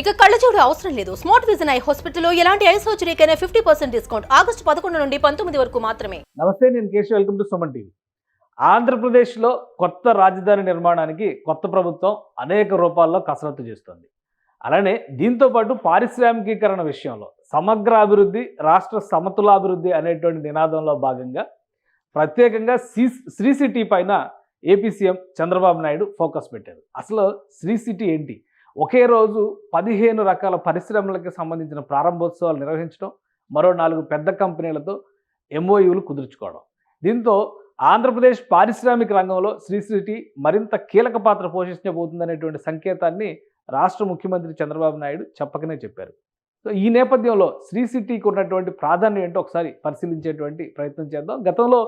ఇక కళ్ళజోడు అవసరం లేదు. స్మార్ట్ విజన్ ఐ హాస్పిటల్లో ఎలాంటి ఐ సర్జరీకైనా ఫిఫ్టీ పర్సెంట్ డిస్కౌంట్. ఆగస్టు పదకొండు నుండి పంతొమ్మిది వరకు మాత్రమే. నమస్తే నేను Keshav. Welcome to Suman TV. ఆంధ్రప్రదేశ్లో కొత్త రాజధాని నిర్మాణానికి కొత్త ప్రభుత్వం అనేక రూపాల్లో కసరత్తు చేస్తోంది. అలానే దీంతో పాటు పారిశ్రామికీకరణ విషయంలో సమగ్ర అభివృద్ధి రాష్ట్ర సమతులాభివృద్ధి అనేటువంటి నినాదంలో భాగంగా ప్రత్యేకంగా శ్రీ శ్రీ సిటీ పైన AP CM Chandrababu Naidu focus పెట్టారు. అసలు శ్రీ సిటీ ఏంటి? ఒకే రోజు పదిహేను రకాల పరిశ్రమలకు సంబంధించిన ప్రారంభోత్సవాలు నిర్వహించడం మరో నాలుగు పెద్ద కంపెనీలతో ఎంఓయూలు కుదుర్చుకోవడం. దీంతో ఆంధ్రప్రదేశ్ పారిశ్రామిక రంగంలో శ్రీ సిటీ మరింత కీలక పాత్ర పోషించబోతుందనేటువంటి సంకేతాన్ని రాష్ట్ర ముఖ్యమంత్రి చంద్రబాబు నాయుడు చెప్పకనే చెప్పారు. సో ఈ నేపథ్యంలో శ్రీ సిటీకి ఉన్నటువంటి ప్రాధాన్యం ఏంటో ఒకసారి పరిశీలించేటువంటి ప్రయత్నం చేద్దాం. గతంలో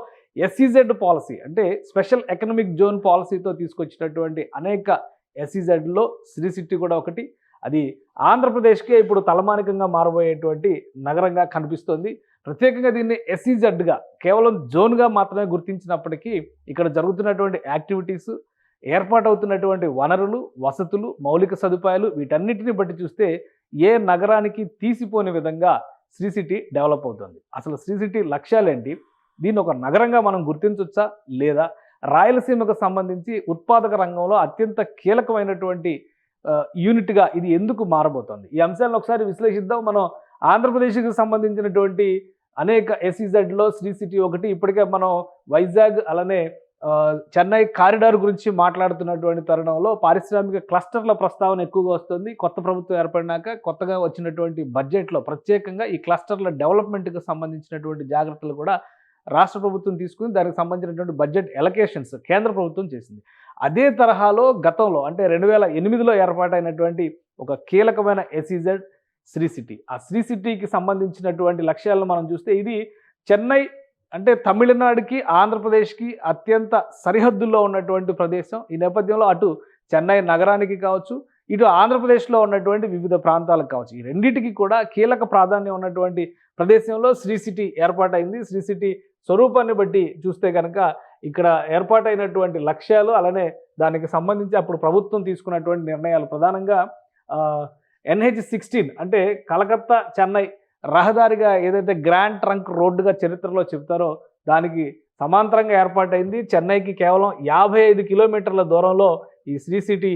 ఎస్ఈజెడ్ పాలసీ అంటే స్పెషల్ ఎకనామిక్ జోన్ పాలసీతో తీసుకొచ్చినటువంటి అనేక ఎస్ఈజెడ్లో శ్రీ సిటీ కూడా ఒకటి. అది ఆంధ్రప్రదేశ్కే ఇప్పుడు తలమానికంగా మారబోయేటువంటి నగరంగా కనిపిస్తోంది. ప్రత్యేకంగా దీన్ని ఎస్ఈజెడ్గా కేవలం జోన్గా మాత్రమే గుర్తించినప్పటికీ ఇక్కడ జరుగుతున్నటువంటి యాక్టివిటీస్ ఏర్పాటవుతున్నటువంటి వనరులు వసతులు మౌలిక సదుపాయాలు వీటన్నిటిని బట్టి చూస్తే ఏ నగరానికి తీసిపోని విధంగా శ్రీ సిటీ డెవలప్ అవుతుంది. అసలు శ్రీ సిటీ లక్ష్యాలేంటి? దీన్ని ఒక నగరంగా మనం గుర్తించవచ్చా లేదా? రాయలసీమకు సంబంధించి ఉత్పాదక రంగంలో అత్యంత కీలకమైనటువంటి యూనిట్గా ఇది ఎందుకు మారబోతోంది? ఈ అంశాలను ఒకసారి విశ్లేషిద్దాం. మనం ఆంధ్రప్రదేశ్కి సంబంధించినటువంటి అనేక ఎస్ఈజెడ్లో శ్రీ సిటీ ఒకటి ఇప్పటికే మనం వైజాగ్ అలానే చెన్నై కారిడార్ గురించి మాట్లాడుతున్నటువంటి తరుణంలో పారిశ్రామిక క్లస్టర్ల ప్రస్తావన ఎక్కువగా వస్తుంది. కొత్త ప్రభుత్వం ఏర్పడినాక కొత్తగా వచ్చినటువంటి బడ్జెట్లో ప్రత్యేకంగా ఈ క్లస్టర్ల డెవలప్మెంట్కి సంబంధించినటువంటి జాగ్రత్తలు కూడా రాష్ట్ర ప్రభుత్వం తీసుకుని దానికి సంబంధించినటువంటి బడ్జెట్ ఎలకేషన్స్ కేంద్ర ప్రభుత్వం చేసింది. అదే తరహాలో గతంలో అంటే రెండు వేల ఎనిమిదిలో ఏర్పాటైనటువంటి ఒక కీలకమైన ఎస్ఈజెడ్ శ్రీ సిటీ. ఆ శ్రీ సిటీకి సంబంధించినటువంటి లక్ష్యాలను మనం చూస్తే ఇది చెన్నై అంటే తమిళనాడుకి ఆంధ్రప్రదేశ్కి అత్యంత సరిహద్దుల్లో ఉన్నటువంటి ప్రదేశం. ఈ నేపథ్యంలో అటు చెన్నై నగరానికి కావచ్చు ఇటు ఆంధ్రప్రదేశ్లో ఉన్నటువంటి వివిధ ప్రాంతాలకు కావచ్చు. ఈ రెండింటికి కూడా కీలక ప్రాధాన్యం ఉన్నటువంటి ప్రదేశంలో శ్రీ సిటీ ఏర్పాటైంది. శ్రీ సిటీ స్వరూపాన్ని బట్టి చూస్తే కనుక ఇక్కడ ఏర్పాటైనటువంటి లక్ష్యాలు అలానే దానికి సంబంధించి అప్పుడు ప్రభుత్వం తీసుకున్నటువంటి నిర్ణయాలు. ప్రధానంగా ఎన్హెచ్ సిక్స్టీన్ అంటే కలకత్తా చెన్నై రహదారిగా ఏదైతే గ్రాండ్ ట్రంక్ రోడ్డుగా చరిత్రలో చెప్తారో దానికి సమాంతరంగా ఏర్పాటైంది. చెన్నైకి కేవలం యాభై ఐదు కిలోమీటర్ల దూరంలో ఈ శ్రీ సిటీ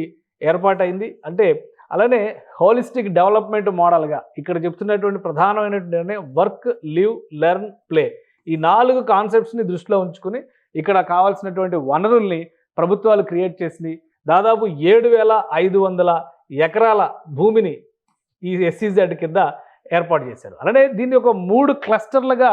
ఏర్పాటైంది. అంటే అలానే హోలిస్టిక్ డెవలప్మెంట్ మోడల్గా ఇక్కడ చెప్తున్నటువంటి ప్రధానమైనటువంటి నిర్ణయం వర్క్ లివ్ లెర్న్ ప్లే. ఈ నాలుగు కాన్సెప్ట్స్ని దృష్టిలో ఉంచుకుని ఇక్కడ కావాల్సినటువంటి వనరుల్ని ప్రభుత్వాలు క్రియేట్ చేసింది దాదాపు ఏడు వేల ఐదు వందల ఎకరాల భూమిని ఈ ఎస్సీజెడ్ కింద ఏర్పాటు చేశారు. అలానే దీన్ని ఒక మూడు క్లస్టర్లుగా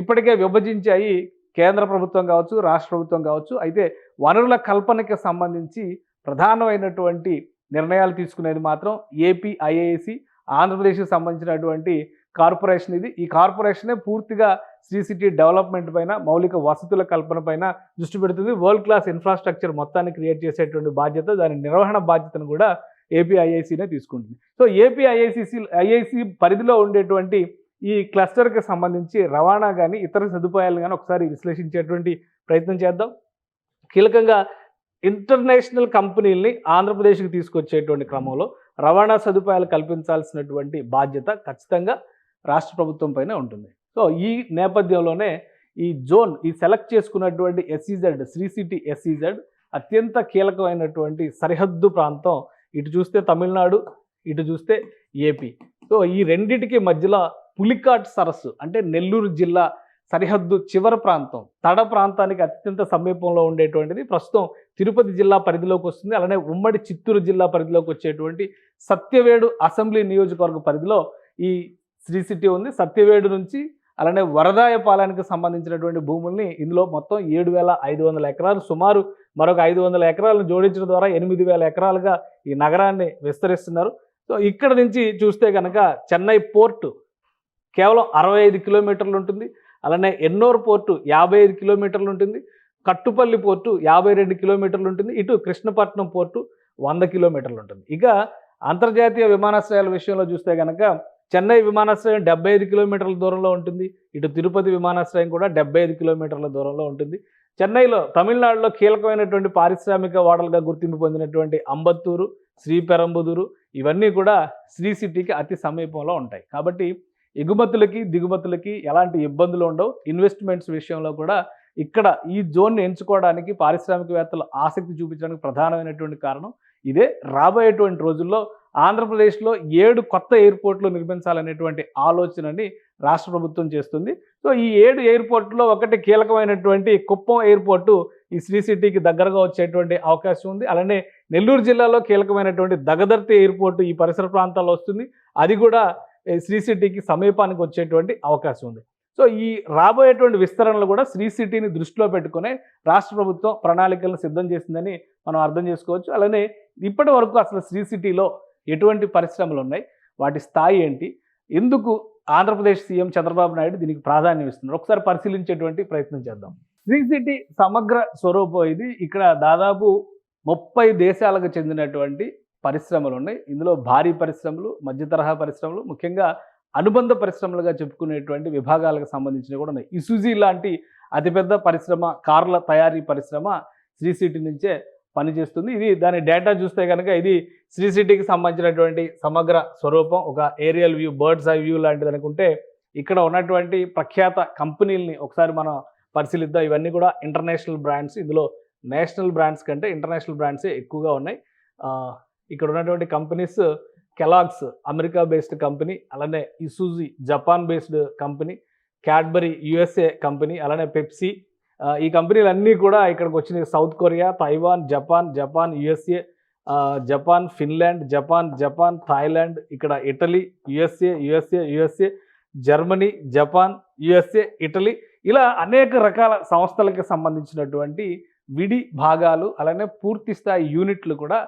ఇప్పటికే విభజించాయి కేంద్ర ప్రభుత్వం కావచ్చు రాష్ట్ర ప్రభుత్వం కావచ్చు. అయితే వనరుల కల్పనకి సంబంధించి ప్రధానమైనటువంటి నిర్ణయాలు తీసుకునేది మాత్రం ఏపీ ఐఏఎసి ఆంధ్రప్రదేశ్కి సంబంధించినటువంటి కార్పొరేషన్ ఇది. ఈ కార్పొరేషనే పూర్తిగా శ్రీ సిటీ డెవలప్మెంట్ పైన మౌలిక వసతుల కల్పన పైన దృష్టి పెడుతుంది. వరల్డ్ క్లాస్ ఇన్ఫ్రాస్ట్రక్చర్ మొత్తాన్ని క్రియేట్ చేసేటువంటి బాధ్యత దాని నిర్వహణ బాధ్యతను కూడా ఏపీఐఐసినే తీసుకుంటుంది. సో ఏపీఐఐసిసి ఐఐసి పరిధిలో ఉండేటువంటి ఈ క్లస్టర్కి సంబంధించి రవాణా కానీ ఇతర సదుపాయాలు కానీ ఒకసారి విశ్లేషించేటువంటి ప్రయత్నం చేద్దాం. కీలకంగా ఇంటర్నేషనల్ కంపెనీల్ని ఆంధ్రప్రదేశ్కి తీసుకొచ్చేటువంటి క్రమంలో రవాణా సదుపాయాలు కల్పించాల్సినటువంటి బాధ్యత ఖచ్చితంగా రాష్ట్ర ప్రభుత్వం పైన ఉంటుంది. సో ఈ నేపథ్యంలోనే ఈ జోన్ ఈ సెలెక్ట్ చేసుకున్నటువంటి ఎస్ఈజెడ్ శ్రీ సిటీ ఎస్ఈజెడ్ అత్యంత కీలకమైనటువంటి సరిహద్దు ప్రాంతం ఇటు చూస్తే తమిళనాడు ఇటు చూస్తే ఏపీ. సో ఈ రెండిటికి మధ్యలో పులికాట్ సరస్సు అంటే నెల్లూరు జిల్లా సరిహద్దు చివరి ప్రాంతం తడ ప్రాంతానికి అత్యంత సమీపంలో ఉండేటువంటిది. ప్రస్తుతం తిరుపతి జిల్లా పరిధిలోకి వస్తుంది. అలానే ఉమ్మడి చిత్తూరు జిల్లా పరిధిలోకి వచ్చేటువంటి సత్యవేడు అసెంబ్లీ నియోజకవర్గ పరిధిలో ఈ శ్రీ సిటీ ఉంది. సత్యవేడు నుంచి అలానే వరదాయపాలెనికి సంబంధించినటువంటి భూముల్ని ఇందులో మొత్తం ఏడు వేల ఐదు వందల ఎకరాలు సుమారు మరొక ఐదు వందల ఎకరాలను జోడించడం ద్వారా ఎనిమిది వేల ఎకరాలుగా ఈ నగరాన్ని విస్తరిస్తున్నారు. సో ఇక్కడ నుంచి చూస్తే కనుక చెన్నై పోర్టు కేవలం అరవై ఐదు కిలోమీటర్లు ఉంటుంది. అలానే ఎన్నోర్ పోర్టు యాభై ఐదు కిలోమీటర్లు ఉంటుంది. కట్టుపల్లి పోర్టు యాభై రెండు కిలోమీటర్లు ఉంటుంది. ఇటు కృష్ణపట్నం పోర్టు వంద కిలోమీటర్లు ఉంటుంది. ఇక అంతర్జాతీయ విమానాశ్రయాల విషయంలో చూస్తే కనుక చెన్నై విమానాశ్రయం డెబ్బై ఐదు కిలోమీటర్ల దూరంలో ఉంటుంది. ఇటు తిరుపతి విమానాశ్రయం కూడా డెబ్బై ఐదు కిలోమీటర్ల దూరంలో ఉంటుంది. చెన్నైలో తమిళనాడులో కీలకమైనటువంటి పారిశ్రామిక వాడలుగా గుర్తింపు పొందినటువంటి అంబత్తూరు శ్రీపెరంబుదూరు ఇవన్నీ కూడా శ్రీ సిటీకి అతి సమీపంలో ఉంటాయి. కాబట్టి ఎగుమతులకి దిగుమతులకి ఎలాంటి ఇబ్బందులు ఉండవు. ఇన్వెస్ట్మెంట్స్ విషయంలో కూడా ఇక్కడ ఈ జోన్ను ఎంచుకోవడానికి పారిశ్రామికవేత్తలు ఆసక్తి చూపించడానికి ప్రధానమైనటువంటి కారణం ఇదే. రాబోయేటువంటి రోజుల్లో ఆంధ్రప్రదేశ్లో ఏడు కొత్త ఎయిర్పోర్ట్లు నిర్మించాలనేటువంటి ఆలోచనని రాష్ట్ర ప్రభుత్వం చేస్తుంది. సో ఈ ఏడు ఎయిర్పోర్ట్లో ఒకటి కీలకమైనటువంటి కుప్పం ఎయిర్పోర్టు ఈ శ్రీ సిటీకి దగ్గరగా వచ్చేటువంటి అవకాశం ఉంది. అలానే నెల్లూరు జిల్లాలో కీలకమైనటువంటి దగదర్తి ఎయిర్పోర్టు ఈ పరిసర ప్రాంతాల్లో వస్తుంది. అది కూడా ఈ శ్రీ సిటీకి సమీపానికి వచ్చేటువంటి అవకాశం ఉంది. సో ఈ రాబోయేటువంటి విస్తరణలు కూడా శ్రీ సిటీని దృష్టిలో పెట్టుకునే రాష్ట్ర ప్రభుత్వం ప్రణాళికలను సిద్ధం చేసిందని మనం అర్థం చేసుకోవచ్చు. అలానే ఇప్పటి వరకు అసలు శ్రీ సిటీలో ఎటువంటి పరిశ్రమలు ఉన్నాయి? వాటి స్థాయి ఏంటి? ఎందుకు ఆంధ్రప్రదేశ్ సీఎం చంద్రబాబు నాయుడు దీనికి ప్రాధాన్యం ఇస్తున్నారు? ఒకసారి పరిశీలించేటువంటి ప్రయత్నం చేద్దాం. శ్రీ సిటీ సమగ్ర స్వరూపం ఇది. ఇక్కడ దాదాపు ముప్పై దేశాలకు చెందినటువంటి పరిశ్రమలు ఉన్నాయి. ఇందులో భారీ పరిశ్రమలు మధ్య తరహా పరిశ్రమలు ముఖ్యంగా అనుబంధ పరిశ్రమలుగా చెప్పుకునేటువంటి విభాగాలకు సంబంధించినవి కూడా ఉన్నాయి. ఇసుజీ లాంటి అతిపెద్ద పరిశ్రమ కార్ల తయారీ పరిశ్రమ శ్రీ సిటీ నుంచే పనిచేస్తుంది ఇది దాని డేటా చూస్తే కనుక ఇది శ్రీ సిటీకి సంబంధించినటువంటి సమగ్ర స్వరూపం. ఒక aerial view bird's eye view లాంటిది అనుకుంటే ఇక్కడ ఉన్నటువంటి ప్రఖ్యాత కంపెనీలని ఒకసారి మనం పరిశీలిద్దాం. ఇవన్నీ కూడా ఇంటర్నేషనల్ బ్రాండ్స్ ఇందులో నేషనల్ బ్రాండ్స్ కంటే ఇంటర్నేషనల్ బ్రాండ్సే ఎక్కువగా ఉన్నాయి. ఇక్కడ ఉన్నటువంటి companies Kellogg's America based company అలానే Isuzu Japan based company Cadbury USA company అలానే పెప్సీ ఈ కంపెనీలు అన్నీ కూడా ఇక్కడికి వచ్చినాయి. South Korea Taiwan Japan Japan USA Japan Finland Japan Japan Thailand ఇక్కడ Italy USA USA USA Germany Japan USA Italy. ఇలా అనేక రకాల సంస్థలకు సంబంధించినటువంటి విడి భాగాలు అలానే పూర్తి స్థాయి యూనిట్లు కూడా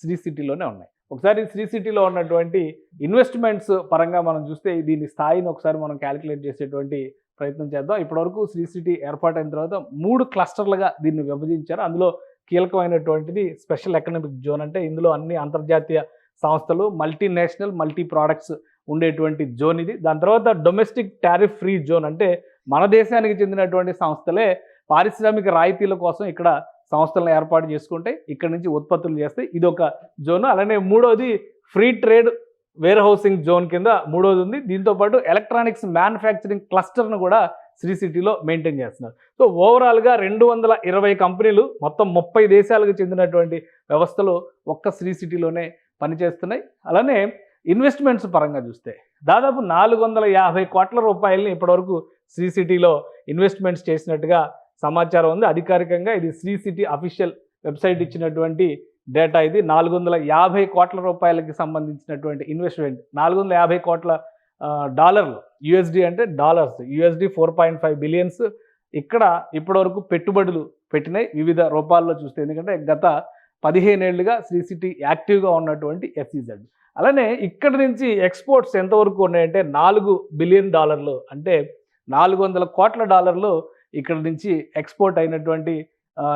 శ్రీ సిటీలోనే ఉన్నాయి. ఒకసారి శ్రీ సిటీలో ఉన్నటువంటి ఇన్వెస్ట్మెంట్స్ పరంగా మనం చూస్తే దీని స్థాయిని ఒకసారి మనం క్యాలిక్యులేట్ చేసేటువంటి ప్రయత్నం చేద్దాం. ఇప్పటివరకు శ్రీ సిటీ ఏర్పాటైన తర్వాత మూడు క్లస్టర్లుగా దీన్ని విభజించారు. అందులో కీలకమైనటువంటిది స్పెషల్ ఎకనామిక్ జోన్ అంటే ఇందులో అన్ని అంతర్జాతీయ సంస్థలు మల్టీనేషనల్ మల్టీ ప్రోడక్ట్స్ ఉండేటువంటి జోన్ ఇది. దాని తర్వాత డొమెస్టిక్ టారిఫ్ ఫ్రీ జోన్ అంటే మన దేశానికి చెందినటువంటి సంస్థలే పారిశ్రామిక రాయితీల కోసం ఇక్కడ సంస్థలను ఏర్పాటు చేసుకుంటే ఇక్కడ నుంచి ఉత్పత్తులు చేస్తే ఇది ఒక జోన్. అలానే మూడోది free trade warehousing zone కింద మూడోది ఉంది. దీంతో పాటు ఎలక్ట్రానిక్స్ మ్యానుఫ్యాక్చరింగ్ క్లస్టర్ను కూడా శ్రీ సిటీలో మెయింటైన్ చేస్తున్నారు. సో ఓవరాల్గా రెండు వందల ఇరవై కంపెనీలు మొత్తం ముప్పై దేశాలకు చెందినటువంటి వ్యవస్థలు ఒక్క శ్రీ సిటీలోనే పనిచేస్తున్నాయి. అలానే ఇన్వెస్ట్మెంట్స్ పరంగా చూస్తే దాదాపు నాలుగు వందల యాభై కోట్ల రూపాయలని ఇప్పటివరకు శ్రీ సిటీలో ఇన్వెస్ట్మెంట్స్ చేసినట్టుగా సమాచారం ఉంది. అధికారికంగా ఇది శ్రీ సిటీ అఫీషియల్ వెబ్సైట్ ఇచ్చినటువంటి డేటా ఇది నాలుగు వందల యాభై కోట్ల రూపాయలకి సంబంధించినటువంటి ఇన్వెస్ట్మెంట్. నాలుగు వందల యాభై కోట్ల డాలర్లు. యుఎస్డి అంటే dollars. USD four point five billions. ఇక్కడ ఇప్పటివరకు పెట్టుబడులు పెట్టినాయి వివిధ రూపాల్లో చూస్తే. ఎందుకంటే గత పదిహేనేళ్ళుగా శ్రీ సిటీ యాక్టివ్గా ఉన్నటువంటి ఎస్ఈజెడ్ అలానే ఇక్కడ నుంచి ఎక్స్పోర్ట్స్ ఎంతవరకు ఉన్నాయంటే నాలుగు బిలియన్ డాలర్లు. అంటే నాలుగు వందల కోట్ల డాలర్లు ఇక్కడ నుంచి ఎక్స్పోర్ట్ అయినటువంటి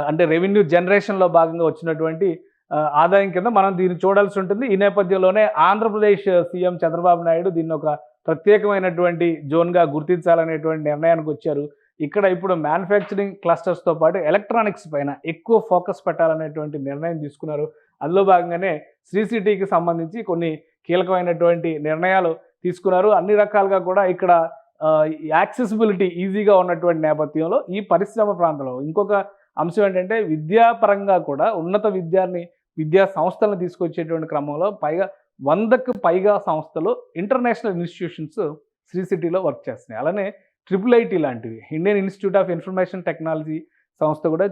అంటే రెవెన్యూ జనరేషన్లో భాగంగా వచ్చినటువంటి ఆదాయం కింద మనం దీన్ని చూడాల్సి ఉంటుంది. ఈ నేపథ్యంలోనే ఆంధ్రప్రదేశ్ సీఎం చంద్రబాబు నాయుడు దీన్ని ఒక ప్రత్యేకమైనటువంటి జోన్గా గుర్తించాలనేటువంటి నిర్ణయానికి వచ్చారు. ఇక్కడ ఇప్పుడు మ్యానుఫ్యాక్చరింగ్ క్లస్టర్స్తో పాటు ఎలక్ట్రానిక్స్ పైన ఎక్కువ ఫోకస్ పెట్టాలనేటువంటి నిర్ణయం తీసుకున్నారు. అందులో భాగంగానే శ్రీ సిటీకి సంబంధించి కొన్ని కీలకమైనటువంటి నిర్ణయాలు తీసుకున్నారు. అన్ని రకాలుగా కూడా ఇక్కడ యాక్సెసిబిలిటీ ఈజీగా ఉన్నటువంటి నేపథ్యంలో ఈ పరిశ్రమ ప్రాంతంలో ఇంకొక అంశం ఏంటంటే విద్యాపరంగా కూడా ఉన్నత విద్యాన్ని విద్యా సంస్థలను తీసుకొచ్చేటువంటి క్రమంలో పైగా వందకు పైగా సంస్థలు ఇంటర్నేషనల్ ఇన్స్టిట్యూషన్స్ శ్రీ సిటీలో వర్క్ చేస్తున్నాయి. అలానే ట్రిపుల్ ఐటీ లాంటివి. Indian Institute of Information Technology సంస్థ కూడా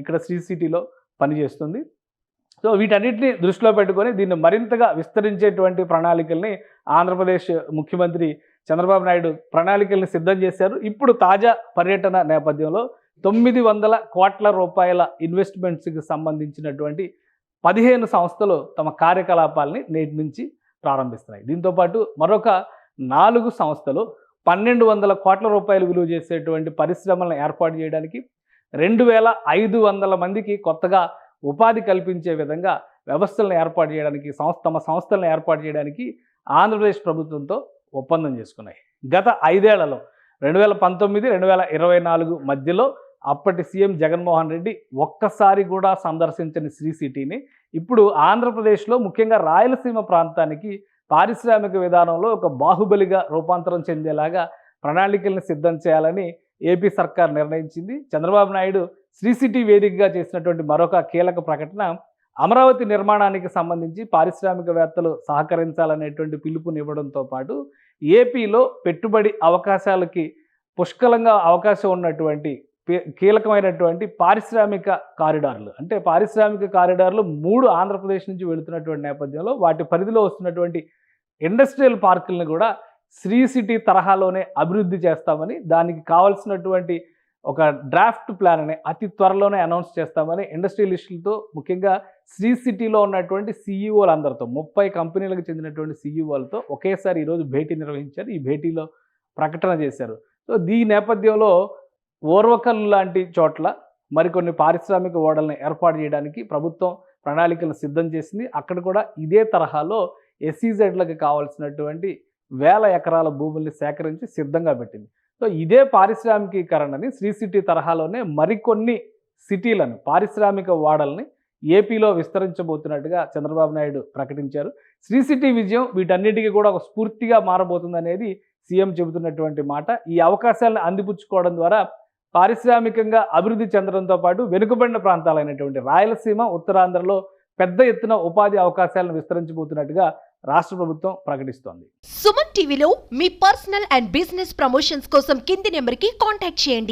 ఇక్కడ శ్రీ సిటీలో పనిచేస్తుంది. సో వీటన్నిటిని దృష్టిలో పెట్టుకొని దీన్ని మరింతగా విస్తరించేటువంటి ప్రణాళికల్ని ఆంధ్రప్రదేశ్ ముఖ్యమంత్రి చంద్రబాబు నాయుడు ప్రణాళికల్ని సిద్ధం చేశారు. ఇప్పుడు తాజా పర్యటన నేపథ్యంలో తొమ్మిది వందల కోట్ల రూపాయల ఇన్వెస్ట్మెంట్స్కి సంబంధించినటువంటి పదిహేను సంస్థలు తమ కార్యకలాపాలని నేటి నుంచి ప్రారంభిస్తున్నాయి. దీంతోపాటు మరొక నాలుగు సంస్థలు పన్నెండు వందల కోట్ల రూపాయలు విలువ చేసేటువంటి పరిశ్రమలను ఏర్పాటు చేయడానికి రెండు వేల ఐదు వందల మందికి కొత్తగా ఉపాధి కల్పించే విధంగా వ్యవస్థలను ఏర్పాటు చేయడానికి సంస్థ తమ సంస్థలను ఏర్పాటు చేయడానికి ఆంధ్రప్రదేశ్ ప్రభుత్వంతో ఒప్పందం చేసుకున్నాయి. గత ఐదేళ్ళలో రెండు వేల పంతొమ్మిది రెండు వేల ఇరవై నాలుగు మధ్యలో అప్పటి సీఎం జగన్మోహన్ రెడ్డి ఒక్కసారి కూడా సందర్శించని శ్రీ సిటీని. ఇప్పుడు ఆంధ్రప్రదేశ్లో ముఖ్యంగా రాయలసీమ ప్రాంతానికి పారిశ్రామిక విధానంలో ఒక బాహుబలిగా రూపాంతరం చెందేలాగా ప్రణాళికల్ని సిద్ధం చేయాలని ఏపీ సర్కార్ నిర్ణయించింది. చంద్రబాబు నాయుడు శ్రీ సిటీ వేదికగా చేసినటువంటి మరొక కీలక ప్రకటన అమరావతి నిర్మాణానికి సంబంధించి పారిశ్రామికవేత్తలు సహకరించాలనేటువంటి పిలుపునివ్వడంతో పాటు ఏపీలో పెట్టుబడి అవకాశాలకి పుష్కలంగా అవకాశం ఉన్నటువంటి కీలకమైనటువంటి పారిశ్రామిక కారిడార్లు. అంటే పారిశ్రామిక కారిడార్లు మూడు ఆంధ్రప్రదేశ్ నుంచి వెళుతున్నటువంటి నేపథ్యంలో వాటి పరిధిలో వస్తున్నటువంటి ఇండస్ట్రియల్ పార్కులను కూడా శ్రీ సిటీ తరహాలోనే అభివృద్ధి చేస్తామని దానికి కావాల్సినటువంటి ఒక డ్రాఫ్ట్ ప్లాన్ అని అతి త్వరలోనే అనౌన్స్ చేస్తామని ఇండస్ట్రియలిస్టులతో ముఖ్యంగా శ్రీ సిటీలో ఉన్నటువంటి సీఈఓలు అందరితో ముప్పై కంపెనీలకు చెందినటువంటి సీఈఓలతో ఒకేసారి ఈరోజు భేటీ నిర్వహించారు. ఈ భేటీలో ప్రకటన చేశారు. సో ఈ నేపథ్యంలో ఓర్వకల్ లాంటి చోట్ల మరికొన్ని పారిశ్రామిక ఓడల్ని ఏర్పాటు చేయడానికి ప్రభుత్వం ప్రణాళికలు సిద్ధం చేసింది. అక్కడ కూడా ఇదే తరహాలో ఎస్సీజెడ్లకు కావాల్సినటువంటి వేల ఎకరాల భూముల్ని సేకరించి సిద్ధంగా పెట్టింది. సో ఇదే పారిశ్రామికీకరణని శ్రీ సిటీ తరహాలోనే మరికొన్ని సిటీలను పారిశ్రామిక వాడల్ని ఏపీలో విస్తరించబోతున్నట్టుగా చంద్రబాబు నాయుడు ప్రకటించారు. శ్రీ సిటీ విజయం వీటన్నిటికీ కూడా ఒక స్ఫూర్తిగా మారబోతుంది అనేది సీఎం చెబుతున్నటువంటి మాట. ఈ అవకాశాలను అందిపుచ్చుకోవడం ద్వారా పారిశ్రామికంగా అభివృద్ధి చెందడంతో పాటు వెనుకబడిన ప్రాంతాలైనటువంటి రాయలసీమ ఉత్తరాంధ్రలో పెద్ద ఎత్తున ఉపాధి అవకాశాలను విస్తరించబోతున్నట్టుగా రాష్ట్ర ప్రభుత్వం ప్రకటిస్తోంది. సుమన్ టీవీలో మీ పర్సనల్ అండ్ బిజినెస్ ప్రమోషన్స్ కోసం కింది నెంబర్కి కాంటాక్ట్ చేయండి.